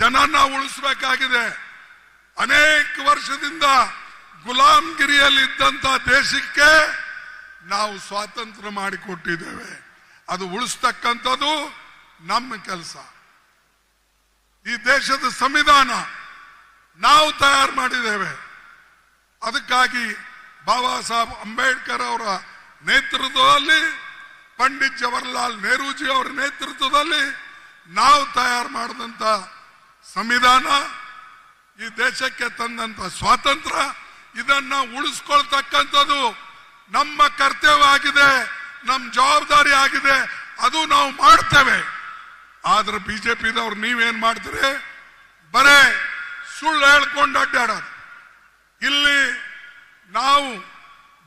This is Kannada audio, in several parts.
ಜನನ ಉಳಿಸಬೇಕಾಗಿದೆ. ಅನೇಕ ವರ್ಷದಿಂದ ಗುಲಾಮ್ಗಿರಿಯಲ್ಲಿ ಇದ್ದಂತ ದೇಶಕ್ಕೆ ನಾವು ಸ್ವಾತಂತ್ರ್ಯ ಮಾಡಿಕೊಟ್ಟಿದ್ದೇವೆ. ಅದು ಉಳಿಸ್ತಕ್ಕಂಥದ್ದು ನಮ್ಮ ಕೆಲಸ. ಈ ದೇಶದ ಸಂವಿಧಾನ ನಾವು ತಯಾರು ಮಾಡಿದ್ದೇವೆ. ಅದಕ್ಕಾಗಿ ಬಾಬಾ ಸಾಹೇಬ್ ಅಂಬೇಡ್ಕರ್ ಅವರ ನೇತೃತ್ವದಲ್ಲಿ, ಪಂಡಿತ್ ಜವಹರ್ಲಾಲ್ ನೆಹರೂಜಿ ಅವರ ನೇತೃತ್ವದಲ್ಲಿ ನಾವು ತಯಾರು ಮಾಡಿದಂತ ಸಂವಿಧಾನ ಈ ದೇಶಕ್ಕೆ ತಂದಂತ ಸ್ವಾತಂತ್ರ್ಯ ಇದನ್ನ ಉಳಿಸ್ಕೊಳ್ತಕ್ಕಂಥದ್ದು ನಮ್ಮ ಕರ್ತವ್ಯ ಆಗಿದೆ ನಮ್ಮ ಜವಾಬ್ದಾರಿ ಆಗಿದೆ, ಅದು ನಾವು ಮಾಡ್ತೇವೆ. ಆದ್ರೆ ಬಿಜೆಪಿದವ್ರು ನೀವೇನ್ ಮಾಡ್ತೀರಿ? ಬರೇ ಸುಳ್ಳು ಹೇಳ್ಕೊಂಡು ಅಡ್ಡಾಡೋದು. ಇಲ್ಲಿ ನಾವು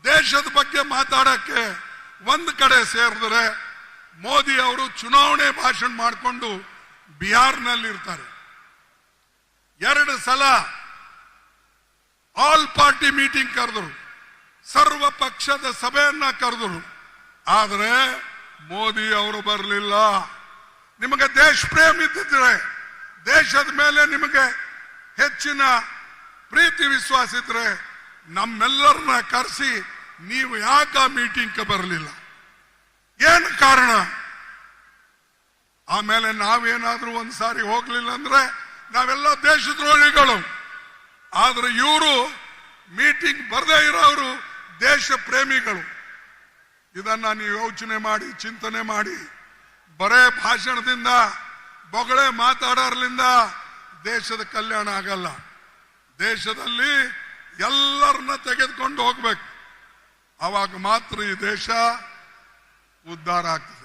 ದೇಶದ ಬಗ್ಗೆ ಮಾತಾಡಕ್ಕೆ ಒಂದು ಕಡೆ ಸೇರಿದ್ರೆ ಮೋದಿ ಅವರು ಚುನಾವಣೆ ಭಾಷಣ ಮಾಡಿಕೊಂಡು ಬಿಹಾರ್ನಲ್ಲಿ ಇರ್ತಾರೆ ಎರಡು ಸಲ ಆಲ್ ಪಾರ್ಟಿ ಮೀಟಿಂಗ್ ಕರೆದರು. ಸರ್ವ ಪಕ್ಷದ ಸಭೆಯನ್ನ ಕರೆದರು. ಆದರೆ ಮೋದಿ ಅವರು ಬರಲಿಲ್ಲ. ನಿಮಗೆ ದೇಶ ಪ್ರೇಮ ಇದ್ದಿದ್ರೆ ದೇಶದ ಮೇಲೆ ನಿಮಗೆ ಹೆಚ್ಚಿನ ಪ್ರೀತಿ ವಿಶ್ವಾಸ ಇದ್ರೆ ನಮ್ಮೆಲ್ಲರನ್ನ ಕರೆಸಿ ನೀವು ಯಾಕ ಮೀಟಿಂಗ್ ಬರಲಿಲ್ಲ? ಏನು ಕಾರಣ? ಆಮೇಲೆ ನಾವೇನಾದ್ರೂ ಒಂದ್ಸಾರಿ ಹೋಗ್ಲಿಲ್ಲ ಅಂದ್ರೆ ನಾವೆಲ್ಲ ದೇಶದ್ರೋಹಿಗಳು. ಆದ್ರೆ ಇವರು ಮೀಟಿಂಗ್ ಬರದೇ ಇರೋರು ದೇಶ ಪ್ರೇಮಿಗಳು. ಇದನ್ನ ನೀವು ಯೋಚನೆ ಮಾಡಿ, ಚಿಂತನೆ ಮಾಡಿ. ಬರೇ ಭಾಷಣದಿಂದ, ಬೊಗಳೆ ಮಾತಾಡೋರ್ಲಿಂದ ದೇಶದ ಕಲ್ಯಾಣ ಆಗಲ್ಲ. ದೇಶದಲ್ಲಿ ಎಲ್ಲರನ್ನ ತೆಗೆದುಕೊಂಡು ಹೋಗ್ಬೇಕು. ಅವಾಗ ಮಾತ್ರ ಈ ದೇಶ ಉದ್ಧಾರ ಆಗ್ತದೆ.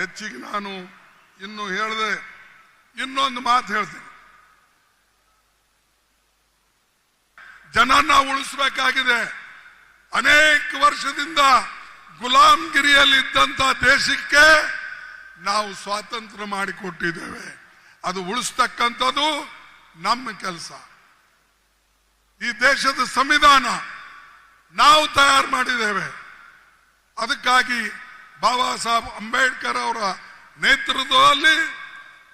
ಹೆಚ್ಚಿಗೆ ನಾನು ಇನ್ನು ಹೇಳಿದೆ ಇನ್ನೊಂದು ಮಾತು ಹೇಳ್ತೀನಿ. ಜನನ ಉಳಿಸಬೇಕಾಗಿದೆ. ಅನೇಕ ವರ್ಷದಿಂದ ಗುಲಾಮ್ಗಿರಿಯಲ್ಲಿ ಇದ್ದಂತ ದೇಶಕ್ಕೆ ನಾವು ಸ್ವಾತಂತ್ರ್ಯ ಮಾಡಿಕೊಟ್ಟಿದ್ದೇವೆ. ಅದು ಉಳಿಸ್ತಕ್ಕಂಥದ್ದು ನಮ್ಮ ಕೆಲಸ. ಈ ದೇಶದ ಸಂವಿಧಾನ ನಾವು ತಯಾರು ಮಾಡಿದ್ದೇವೆ. ಅದಕ್ಕಾಗಿ ಬಾಬಾ ಸಾಹೇಬ್ ಅಂಬೇಡ್ಕರ್ ಅವರ ನೇತೃತ್ವದಲ್ಲಿ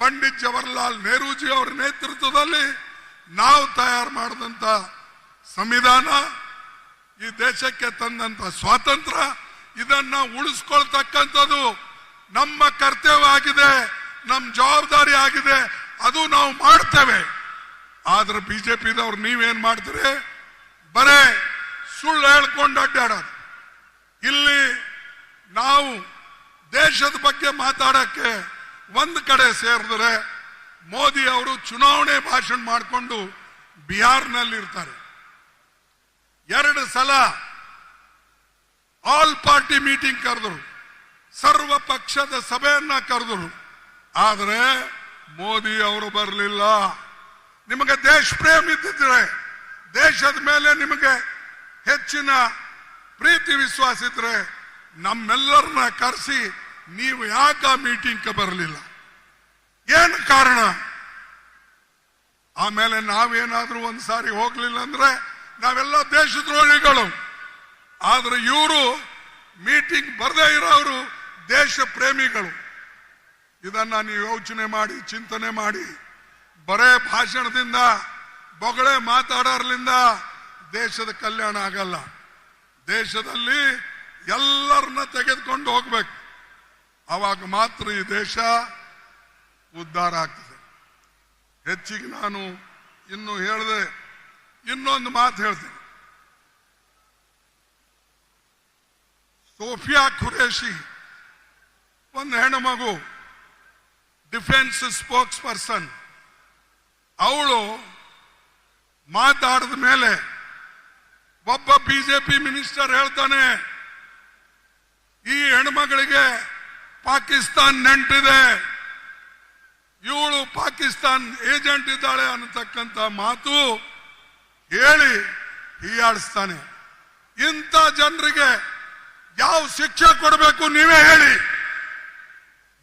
ಪಂಡಿತ್ ಜವಹರ್ಲಾಲ್ ನೆಹರೂಜಿ ಅವರ ನೇತೃತ್ವದಲ್ಲಿ ನಾವು ತಯಾರು ಮಾಡಿದಂತ ಸಂವಿಧಾನ, ಈ ದೇಶಕ್ಕೆ ತಂದಂತ ಸ್ವಾತಂತ್ರ್ಯ, ಇದನ್ನ ಉಳಿಸ್ಕೊಳ್ತಕ್ಕಂಥದ್ದು ನಮ್ಮ ಕರ್ತವ್ಯ ಆಗಿದೆ ನಮ್ಮ ಜವಾಬ್ದಾರಿ ಆಗಿದೆ, ಅದು ನಾವು ಮಾಡ್ತೇವೆ. ಆದ್ರೆ ಬಿಜೆಪಿದವ್ರು ನೀವೇನ್ ಮಾಡ್ತೀರಿ? ಬರೇ ಸುಳ್ಳು ಹೇಳ್ಕೊಂಡು ಅಡ್ಡಾಡೋದು. ಇಲ್ಲಿ ನಾವು ದೇಶದ ಬಗ್ಗೆ ಮಾತಾಡಕ್ಕೆ ಒಂದು ಕಡೆ ಸೇರಿದ್ರೆ ಮೋದಿ ಅವರು ಚುನಾವಣೆ ಭಾಷಣ ಮಾಡಿಕೊಂಡು ಬಿಹಾರ್ನಲ್ಲಿ ಇರ್ತಾರೆ. ಎರಡು ಸಲ ಆಲ್ ಪಾರ್ಟಿ ಮೀಟಿಂಗ್ ಕರೆದರು. ಸರ್ವ ಪಕ್ಷದ ಸಭೆಯನ್ನ ಕರೆದರು. ಆದರೆ ಮೋದಿ ಅವರು ಬರಲಿಲ್ಲ. ನಿಮಗೆ ದೇಶ ಪ್ರೇಮ ಇದ್ದಿದ್ರೆ, ದೇಶದ ಮೇಲೆ ನಿಮಗೆ ಹೆಚ್ಚಿನ ಪ್ರೀತಿ ವಿಶ್ವಾಸ ಇದ್ರೆ ನಮ್ಮೆಲ್ಲರನ್ನ ಕರೆಸಿ ನೀವು ಯಾಕೆ ಆ ಮೀಟಿಂಗ್ ಬರಲಿಲ್ಲ? ಏನು ಕಾರಣ? ಆಮೇಲೆ ನಾವೇನಾದ್ರೂ ಒಂದ್ಸಾರಿ ಹೋಗ್ಲಿಲ್ಲ ಅಂದ್ರೆ ನಾವೆಲ್ಲ ದೇಶದ್ರೋಹಿಗಳು. ಆದ್ರೆ ಇವರು ಮೀಟಿಂಗ್ ಬರದೇ ಇರೋರು ದೇಶ ಪ್ರೇಮಿಗಳು. ಇದನ್ನ ನೀವು ಯೋಚನೆ ಮಾಡಿ, ಚಿಂತನೆ ಮಾಡಿ. ಬರೇ ಭಾಷಣದಿಂದ, ಬೊಗಳೆ ಮಾತಾಡೋರ್ಲಿಂದ ದೇಶದ ಕಲ್ಯಾಣ ಆಗಲ್ಲ. ದೇಶದಲ್ಲಿ ಎಲ್ಲರನ್ನ ತೆಗೆದುಕೊಂಡು ಹೋಗ್ಬೇಕು. ಅವಾಗ ಮಾತ್ರ ಈ ದೇಶ ಉದ್ಧಾರ ಆಗ್ತದೆ. ಹೆಚ್ಚಿಗೆ ನಾನು ಇನ್ನು ಹೇಳಿದೆ, ಇನ್ನೊಂದು ಮಾತು ಹೇಳ್ತೀನಿ. ಸೋಫಿಯಾ ಖುರೇಶಿ ಒಂದು ಹೆಣ್ಣು ಮಗು ಡಿಫೆನ್ಸ್ ಸ್ಪೋಕ್ಸ್ ಪರ್ಸನ್ ಅವಳು ಮಾತಾಡಿದ ಮೇಲೆ ಒಬ್ಬ ಬಿಜೆಪಿ ಮಿನಿಸ್ಟರ್ ಹೇಳ್ತಾನೆ, ಈ ಹೆಣ್ಮಗಳಿಗೆ ಪಾಕಿಸ್ತಾನ್ ನೆಂಟಿದೆ. ಇವಳು ಪಾಕಿಸ್ತಾನ್ ಏಜೆಂಟ್ ಇದ್ದಾಳೆ ಅನ್ನತಕ್ಕಂತ ಮಾತು ಹೇಳಿ ಹೀಯಾಡಿಸ್ತಾನೆ ಇಂಥ ಜನರಿಗೆ ಯಾವ ಶಿಕ್ಷೆ ಕೊಡಬೇಕು ನೀವೇ ಹೇಳಿ.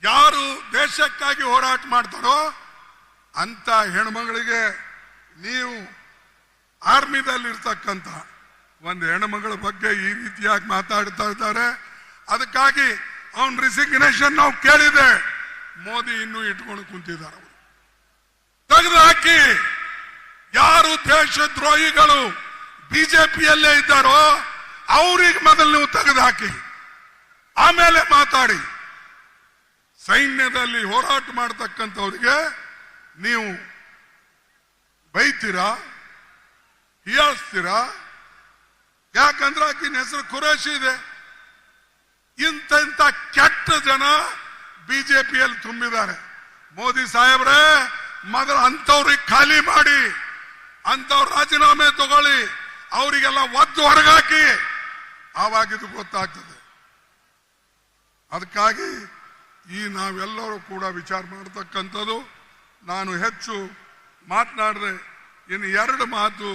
ಯಾರು ದೇಶಕ್ಕಾಗಿ ಹೋರಾಟ ಮಾಡ್ತಾರೋ ಅಂತ ಹೆಣ್ಮಗಳಿಗೆ ನೀವು ಆರ್ಮಿದಲ್ಲಿ ಇರ್ತಕ್ಕಂಥ ಒಂದು ಹೆಣ್ಮಗಳ ಬಗ್ಗೆ ಈ ರೀತಿಯಾಗಿ ಮಾತಾಡ್ತಾ ಇದ್ದಾರೆ. ಅದಕ್ಕಾಗಿ ಅವನ್ ರಿಸಿಗ್ನೇಷನ್ ನಾವು ಕೇಳಿದೆ. ಮೋದಿ ಇನ್ನೂ ಇಟ್ಕೊಂಡು ಕುಂತಿದ್ದಾರೆ ಅವರು. ದೇಶದ್ರೋಹಿಗಳು ಬಿಜೆಪಿಯಲ್ಲೇ ಇದ್ದಾರೋ ಅವ್ರಿಗೆ ಮೊದಲು ನೀವು ತೆಗೆದುಹಾಕಿ ಆಮೇಲೆ ಮಾತಾಡಿ. ಸೈನ್ಯದಲ್ಲಿ ಹೋರಾಟ ಮಾಡತಕ್ಕಂಥವ್ರಿಗೆ ನೀವು ಬೈತೀರಾ? ಹೀಯಾಳಿಸ್ತೀರಾ? ಯಾಕಂದ್ರೆ ಆಕಿನ ಹೆಸರು ಖುರೇಶಿ ಇದೆ. ಇಂಥ ಇಂಥ ಕೆಟ್ಟ ಜನ ಬಿಜೆಪಿಯಲ್ಲಿ ತುಂಬಿದ್ದಾರೆ. ಮೋದಿ ಸಾಹೇಬ್ರೆ ಮೊದಲು ಅಂಥವ್ರಿಗೆ ಖಾಲಿ ಮಾಡಿ, ಅಂಥವ್ರ ರಾಜೀನಾಮೆ ತಗೊಳ್ಳಿ, ಅವರಿಗೆಲ್ಲ ಒದ್ದು ಹೊರಗಾಕಿ, ಆವಾಗ ಇದು ಗೊತ್ತಾಗ್ತದೆ. ಅದಕ್ಕಾಗಿ ಈ ನಾವೆಲ್ಲರೂ ಕೂಡ ವಿಚಾರ ಮಾಡತಕ್ಕಂಥದ್ದು, ನಾನು ಹೆಚ್ಚು ಮಾತನಾಡಿದ್ರೆ ಇನ್ನು ಎರಡು ಮಾತು